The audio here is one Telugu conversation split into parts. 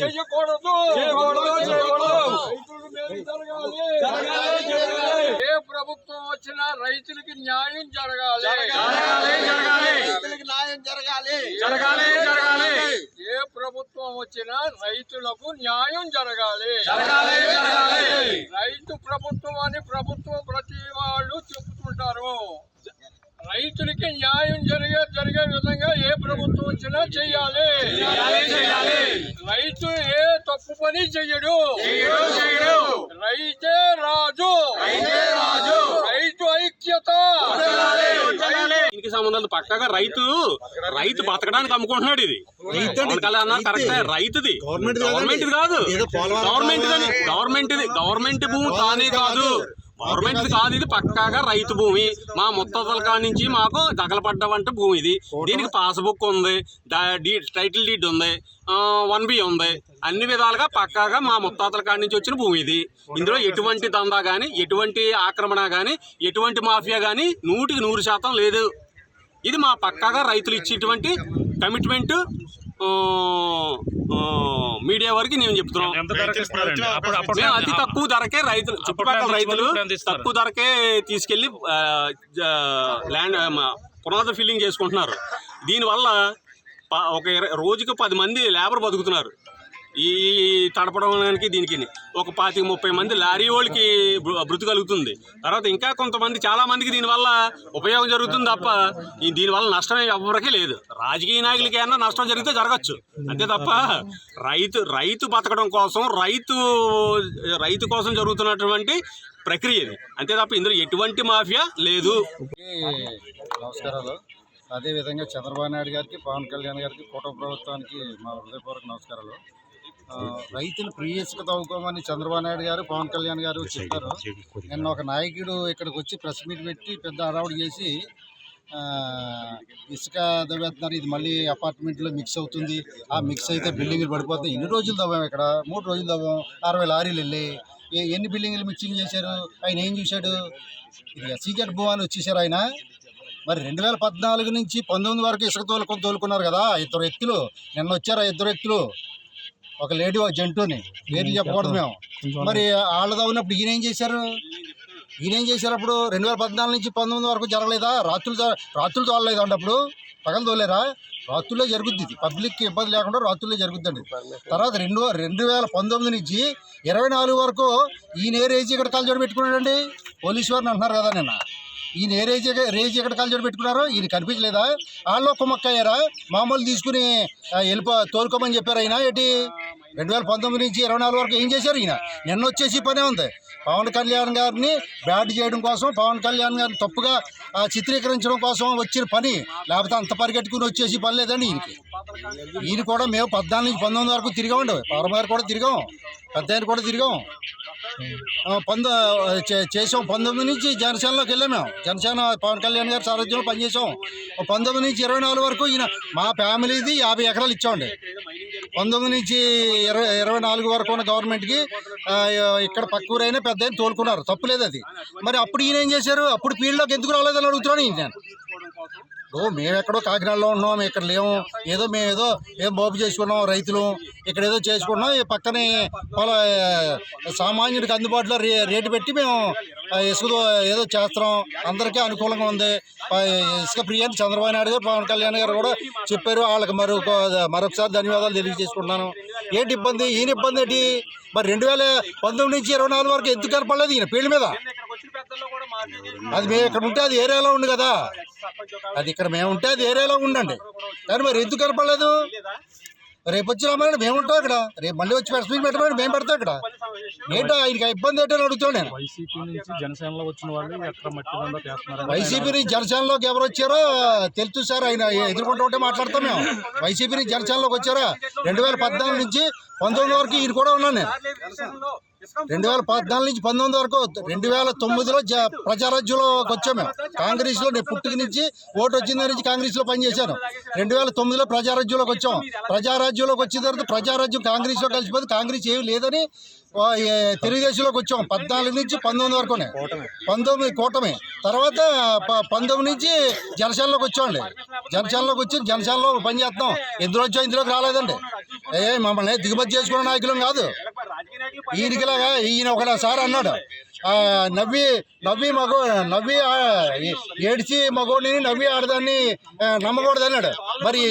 చేయకూడదు, మేలు జరగాలి. ఏ ప్రభుత్వం వచ్చినా రైతులకి న్యాయం జరగాలి. రైతులకి న్యాయం జరగాలి జరగాలి, జరగాలి. ఏ ప్రభుత్వం వచ్చినా రైతులకు న్యాయం జరగాలి జరగాలి, జరగాలి. రైతు ప్రభుత్వం అని ప్రభుత్వం ప్రతి వాళ్ళు చెప్తుంటారు రైతులకి న్యాయం జరిగే జరిగే విధంగా ప్రభుత్వం వచ్చినా చెయ్యాలి. రైతు ఏ తప్పు పని చెయ్యడు. రైతే రాజు రైతే రాజు. రైతు ఐక్యత. దీనికి సంబంధం లేదు. పక్కాగా రైతు రైతు బతకడానికి అమ్ముకుంటున్నాడు ఇది కరెక్టే రైతుది గవర్నమెంట్ కాదు గవర్నమెంట్ గవర్నమెంట్ గవర్నమెంట్ భూమి కానే కాదు గవర్నమెంట్ కాదు ఇది పక్కాగా రైతు భూమి. మా ముత్తతల కాడి నుంచి మాకు దగలపడ్డవంటే భూమి ఇది. దీనికి పాస్బుక్ ఉంది. డీ- టైటిల్ డీడ్ ఉంది. వన్ బి ఉంది. అన్ని విధాలుగా పక్కాగా మా ముత్తాతల కాడి నుంచి వచ్చిన భూమి ఇది. ఇందులో ఎటువంటి దందా కానీ ఎటువంటి ఆక్రమణ కానీ ఎటువంటి మాఫియా కానీ నూటికి నూరు శాతం లేదు. ఇది మా పక్కాగా రైతులు ఇచ్చేటువంటి కమిట్మెంట్ మీడియా వరకు నేను చెప్తున్నాం. మేము అతి తక్కువ ధరకే రైతులు చుట్టుపక్కల రైతులు? తక్కువ ధరకే తీసుకెళ్ళి ల్యాండ్ పునాదులు ఫిల్లింగ్ చేసుకుంటున్నారు. దీనివల్ల ప- ఒక రోజుకి పది మంది లేబర్ బతుకుతున్నారు. ఈ తడపడానికి దీనికి ఒక పాతిక ముప్పై మంది లారీ వాళ్ళకి బృ- భృతి కలుగుతుంది. తర్వాత ఇంకా కొంతమంది చాలామందికి దీనివల్ల ఉపయోగం జరుగుతుంది తప్ప దీనివల్ల నష్టం ఎవరికీ లేదు. రాజకీయ నాయకులకి ఏమన్నా నష్టం జరిగితే జరగచ్చు. అంతే తప్ప రైతు రైతు బతకడం కోసం రైతు రైతు కోసం జరుగుతున్నటువంటి ప్రక్రియ ఇది అంతే తప్ప ఇందులో ఎటువంటి మాఫియా లేదు. నమస్కారాలు. అదేవిధంగా చంద్రబాబు నాయుడు గారికి పవన్ కళ్యాణ్ గారికి కూటమి ప్రభుత్వానికి మా హృదయపూర్వక నమస్కారాలు. రైతులు ప్రీవియస్గా తవ్వుకోమని చంద్రబాబు నాయుడు గారు పవన్ కళ్యాణ్ గారు చెప్పారు. నిన్న ఒక నాయకుడు ఇక్కడికి వచ్చి ప్రెస్ మీట్ పెట్టి పెద్ద హడావుడి చేసి ఇసుక తవ్వేస్తున్నారు ఇది మళ్ళీ అపార్ట్మెంట్లో మిక్స్ అవుతుంది. ఆ మిక్స్ అయితే బిల్డింగ్లు పడిపోతాయి ఎన్ని రోజులు తవ్వాం ఇక్కడ. మూడు రోజులు తవ్వాం అరవై లారీలు వెళ్ళి ఎన్ని బిల్డింగ్లు మిక్సింగ్ చేశారు? ఆయన ఏం చూశాడు? ఇది సీజెట్ భూ అని వచ్చేసారు ఆయన. మరి రెండు వేల పద్నాలుగు నుంచి పంతొమ్మిది వరకు ఇసుక తోలుకొని తోలుకున్నారు కదా ఇద్దరు వ్యక్తులు. నిన్న వచ్చారు ఆ ఇద్దరు వ్యక్తులు. ఒక లేడీ ఒక జంటుని. పేర్లు చెప్పకూడదు మేము. మరి వాళ్ళు తవ్వినప్పుడు ఈయన ఏం చేశారు? ఈయన ఏం చేశారు అప్పుడు రెండు వేల పద్నాలుగు నుంచి పంతొమ్మిది వరకు జరగలేదా? రాత్రులు రాత్రులు తోలలేదు అంటే అప్పుడు. పగలు తోలేరా? రాత్రుల్లో జరుగుద్ది. ఇది పబ్లిక్కి ఇబ్బంది లేకుండా రాత్రుల్లో జరుగుద్దండి. తర్వాత రెండు రెండు వేల పంతొమ్మిది నుంచి ఇరవై నాలుగు వరకు ఈయన ఏ రేజీ ఇక్కడ కాల్చోడు పెట్టుకున్నాడండి? పోలీసు వారిని అంటున్నారు కదా నిన్న. ఈయన ఏ రేజీ రేజీ ఎక్కడ కాల్చోడు పెట్టుకున్నారు ఈయన కనిపించలేదా? వాళ్ళు ఒక్క మొక్క అయ్యారా మామూలు తీసుకుని వెళ్ళిపో తోలుకోమని చెప్పారు ఆయన ఏంటి? రెండు వేల పంతొమ్మిది నుంచి ఇరవై నాలుగు వరకు ఏం చేశారు ఈయన? నిన్న వచ్చేసి పనే ఉంది. పవన్ కళ్యాణ్ గారిని బ్యాట్ చేయడం కోసం పవన్ కళ్యాణ్ గారిని తప్పుగా చిత్రీకరించడం కోసం వచ్చిన పని లేకపోతే అంత పరిగెట్టుకుని వచ్చేసి పని లేదండి ఈయనకి. ఈయన కూడా మేము పద్నాలుగు నుంచి పంతొమ్మిది వరకు తిరిగామండి పవన్ గారు కూడా తిరిగాం. పెద్ద కూడా తిరిగాం. పంద చే- చేసాం పంతొమ్మిది నుంచి జనసేనలోకి వెళ్ళాం మేము. జనసేన పవన్ కళ్యాణ్ గారి సారథ్యంలో పనిచేసాం పంతొమ్మిది నుంచి ఇరవై నాలుగు వరకు ఈయన మా ఫ్యామిలీది యాభై ఎకరాలు ఇచ్చామండి. పంతొమ్మిది నుంచి ఇరవై ఇరవై నాలుగు వరకు ఉన్న గవర్నమెంట్కి ఇక్కడ పక్క ఊరైనా పెద్ద తోలుకున్నారు. తప్పులేదు అది మరి అప్పుడు ఈయన ఏం చేశారు? అప్పుడు ఫీల్డ్లోకి ఎందుకు రాలేదని అడుగుతున్నాను నేను. ఓ మేము ఎక్కడో కాకినాడలో ఉన్నాం ఇక్కడ లేము ఏదో మేము ఏదో ఏం బాబు చేసుకున్నాం రైతులు. ఇక్కడ ఏదో చేసుకున్నాం ఈ పక్కనే పొల సామాన్యుడికి అందుబాటులో రే రేటు పెట్టి మేము ఇసుక ఏదో చేస్తున్నాం. అందరికీ అనుకూలంగా ఉంది. ఇసుక ప్రియాన్ని చంద్రబాబు నాయుడు గారు పవన్ కళ్యాణ్ గారు కూడా చెప్పారు. వాళ్ళకి మరొక మరొకసారి ధన్యవాదాలు తెలియజేసుకుంటున్నాను. ఏంటి ఇబ్బంది? ఈయన ఇబ్బంది ఏంటి? మరి రెండు వేల పంతొమ్మిది నుంచి ఇరవై నాలుగు వరకు ఎందుకు కనపడలేదు ఈయన ఫీల్డ్ మీద? అది మేము ఇక్కడ ఉంటే అది ఏరియాలో ఉంది కదా. అది ఇక్కడ మేము ఉంటే అది ఏరియాలో ఉండండి. కానీ మరి ఎందుకు కనపడలేదు? రేపు వచ్చి రమ్మని మేము ఉంటాం ఇక్కడ. రేపు మళ్ళీ వచ్చి మీట్ పెట్టమని మేము పెడతాం ఇక్కడ. ఏంటో ఆయనకి ఇబ్బంది ఏంటో అడుగుతాను నేను? వైసీపీ నుంచి జనసేనలో వచ్చిన వాళ్ళు వైసీపీ నుంచి జనసేనలోకి ఎవరు వచ్చారో తెలుసు సార్ ఆయన ఎదుర్కొంటూ ఉంటే మాట్లాడతాం మేము. వైసీపీ నుంచి జనసేనలోకి వచ్చారా? రెండు వేల పద్నాలుగు నుంచి పంతొమ్మిది వరకు ఈయన కూడా ఉన్నాను నేను. రెండు వేల పద్నాలుగు నుంచి పంతొమ్మిది వరకు రెండు వేల తొమ్మిదిలో జ ప్రజారాజ్యంలోకి వచ్చాం మేము. కాంగ్రెస్లో నేను పుట్టుక నుంచి ఓటు వచ్చిన దగ్గర నుంచి కాంగ్రెస్లో పనిచేశాను. రెండు వేల తొమ్మిదిలో ప్రజారాజ్యంలోకి వచ్చాం. ప్రజారాజ్యంలోకి వచ్చిన తర్వాత ప్రజారాజ్యం కాంగ్రెస్లో కలిసిపోతే కాంగ్రెస్ ఏమి లేదని తెలుగుదేశంలోకి వచ్చాం. పద్నాలుగు నుంచి పంతొమ్మిది వరకునే పంతొమ్మిది కూటమి. తర్వాత పంతొమ్మిది నుంచి జనసేనలోకి వచ్చామండి. జనసేనలోకి వచ్చి జనసేనలో పనిచేస్తున్నాం ఇందులో వచ్చాం ఇందులోకి రాలేదండి. ఏ మమ్మల్ని దిగుమతి చేసుకున్న నాయకులం కాదు. ఈయనకిలాగా ఈయన ఒకసారి అన్నాడు. నవ్వి నవ్వి మగో నవ్వి ఆ, ఏడిచి మగోడిని నవ్వి ఆడదాన్ని నమ్మకూడదు అన్నాడు మరి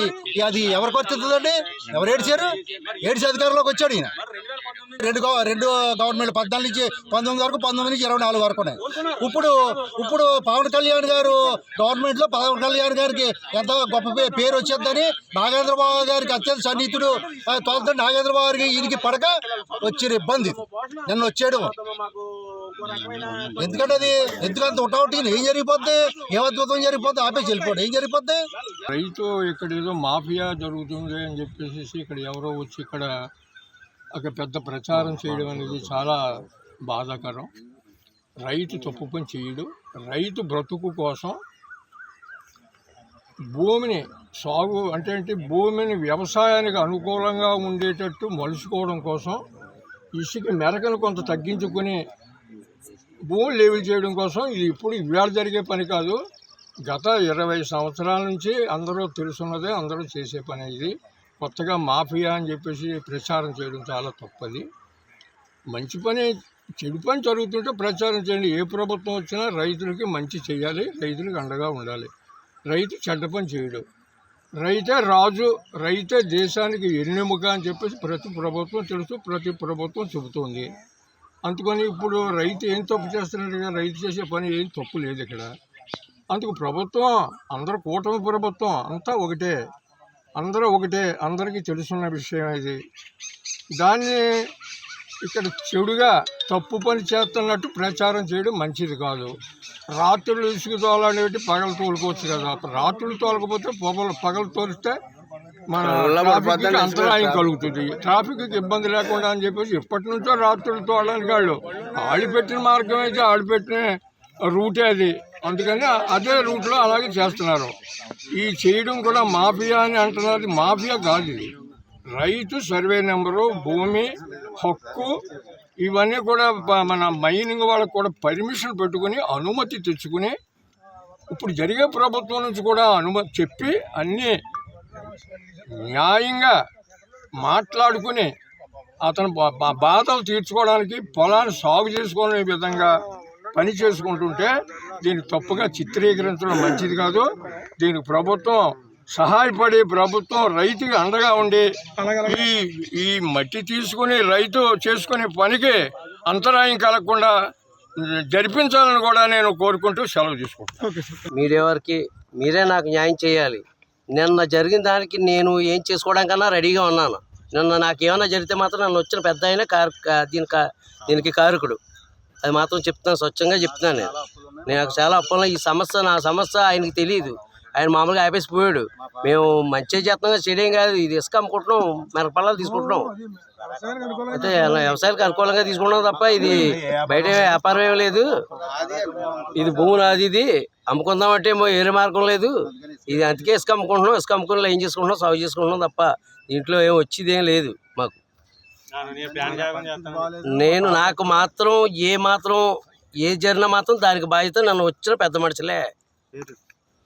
అది ఎవరికి వస్తుందండి ఎవరు ఏడిచారు? ఏడిచి అధికారంలోకి వచ్చాడు ఈయన. రెండు రెండు గవర్నమెంట్ పద్నాలుగు నుంచి పంతొమ్మిది వరకు పంతొమ్మిది నుంచి ఇరవై నాలుగు వరకు ఉన్నాయి. ఇప్పుడు ఇప్పుడు పవన్ కళ్యాణ్ గారు గవర్నమెంట్లో పవన్ కళ్యాణ్ గారికి ఎంత గొప్ప పేరు వచ్చేద్దని నాగేంద్రబాబు గారికి అత్యంత సన్నిహితుడు ఆ, నాగేంద్రబాబు గారికి ఈయనకి పడక వచ్చిన ఇబ్బంది. నిన్న వచ్చాడు ఎందుకంటే అది ఎందుకంత ఒకటి ఏం జరిగిపోద్ది? ఏం అద్భుతం జరిగిపోద్ది? ఆపేసి వెళ్ళిపోడు ఏం జరిగిపోద్ది? రైతు ఇక్కడ ఏదో మాఫియా జరుగుతుంది అని చెప్పేసి ఇక్కడ ఎవరో వచ్చి ఇక్కడ ఒక పెద్ద ప్రచారం చేయడం అనేది చాలా బాధాకరం. రైతు తప్పు పని చేయడు. రైతు బ్రతుకు కోసం భూమిని సాగు అంటే ఏంటి? భూమిని వ్యవసాయానికి అనుకూలంగా ఉండేటట్టు మలుచుకోవడం కోసం ఇసుక మెరకను కొంత తగ్గించుకుని భూమి లెవెల్ చేయడం కోసం ఇది ఇప్పుడు ఇవాళ జరిగే పని కాదు. గత ఇరవై సంవత్సరాల నుంచి అందరూ తెలుసున్నదే అందరూ చేసే పని ఇది. కొత్తగా మాఫియా అని చెప్పేసి ప్రచారం చేయడం చాలా తప్పది. మంచి పని చెడు పని జరుగుతుంటే ప్రచారం చేయండి. ఏ ప్రభుత్వం వచ్చినా రైతులకి మంచి చేయాలి రైతులకు అండగా ఉండాలి. రైతు చెడ్డ పని చేయడు. రైతే రాజు రైతే దేశానికి ఎన్నెముక అని చెప్పేసి ప్రతి ప్రభుత్వం తెలుసు ప్రతి ప్రభుత్వం చెబుతోంది. అందుకని ఇప్పుడు రైతు ఏం తప్పు చేస్తున్నాడు కదా, రైతు చేసే పని ఏం తప్పు లేదు ఇక్కడ. అందుకు ప్రభుత్వం అందరూ కూటమి ప్రభుత్వం అంతా ఒకటే. అందరూ ఒకటే అందరికీ తెలుసున్న విషయం ఇది. దాన్ని ఇక్కడ చెడుగా తప్పు పని చేస్తున్నట్టు ప్రచారం చేయడం మంచిది కాదు. రాత్రులు ఇసుక తోలనేవి పగలు తోలుకోవచ్చు కదా. రాత్రులు తోలకపోతే పొగలు పగలు తోలిస్తే మన అంతరాయం కలుగుతుంది. ట్రాఫిక్కి ఇబ్బంది లేకుండా అని చెప్పేసి ఎప్పటి నుంచో రాత్రులు తోలడానికి వాళ్ళు ఆళ్ళు పెట్టిన మార్గం అయితే ఆళ్ళు పెట్టిన రూటే అది. అందుకని అదే రూట్లో అలాగే చేస్తున్నారు. ఈ చేయడం కూడా మాఫియా అని అంటున్నారు. మాఫియా కాదు ఇది. రైతు సర్వే నెంబరు భూమి హక్కు ఇవన్నీ కూడా మన మైనింగ్ వాళ్ళకు కూడా పర్మిషన్ పెట్టుకుని అనుమతి తెచ్చుకుని ఇప్పుడు జరిగే ప్రభుత్వం నుంచి కూడా అనుమతి చెప్పి అన్నీ న్యాయంగా మాట్లాడుకుని అతను బా- బాధలు తీర్చుకోవడానికి పొలాన్ని సాగు చేసుకునే విధంగా పని చేసుకుంటుంటే దీన్ని తప్పుగా చిత్రీకరించడం మంచిది కాదు. దీనికి ప్రభుత్వం సహాయపడి ప్రభుత్వం రైతుకి అండగా ఉండి ఈ ఈ మట్టి తీసుకుని రైతు చేసుకునే పనికి అంతరాయం కలగకుండా జరిపించాలని కూడా నేను కోరుకుంటూ సెలవు తీసుకుంటాను మీడియా మీరే నాకు న్యాయం చేయాలి. నిన్న జరిగిన దానికి నేను ఏం చేసుకోవడానికన్నా రెడీగా ఉన్నాను. నిన్న నాకు ఏమైనా జరిగితే మాత్రం నన్ను వచ్చిన పెద్ద ఆయన కారు దీనికి దీని కా- దీనికి కారకుడు. అది మాత్రం చెప్తాను స్వచ్ఛంగా చెప్తున్నాను నేను. నాకు చాలా అప్పుల ఈ సమస్య నా సమస్య ఆయనకి తెలియదు ఆయన మామూలుగా ఆపేసి పోయాడు. మేము మంచిగా చేస్తున్నాం చేయడం కాదు. ఇది ఇసుక అమ్ముకుంటున్నాం మిరపల్లాలు తీసుకుంటున్నాం. అయితే అలా వ్యవసాయానికి అనుకూలంగా తీసుకుంటున్నాం తప్ప ఇది బయట వ్యాపారం ఏం లేదు. ఇది భూమి నాది ఇది. అమ్ముకుందామంటే ఏమో ఏరే మార్గం లేదు. ఇది అందుకే ఇసుక అమ్ముకుంటున్నాం ఇసుక అమ్ముకుని ఏం చేసుకుంటున్నాం సాగు చేసుకుంటున్నాం తప్ప దీంట్లో ఏం వచ్చేది ఏం లేదు మాకు. నేను నాకు మాత్రం ఏ మాత్రం ఏ జరిగినా మాత్రం దానికి బాధ్యత నన్ను వచ్చిన పెద్ద మనుషులే.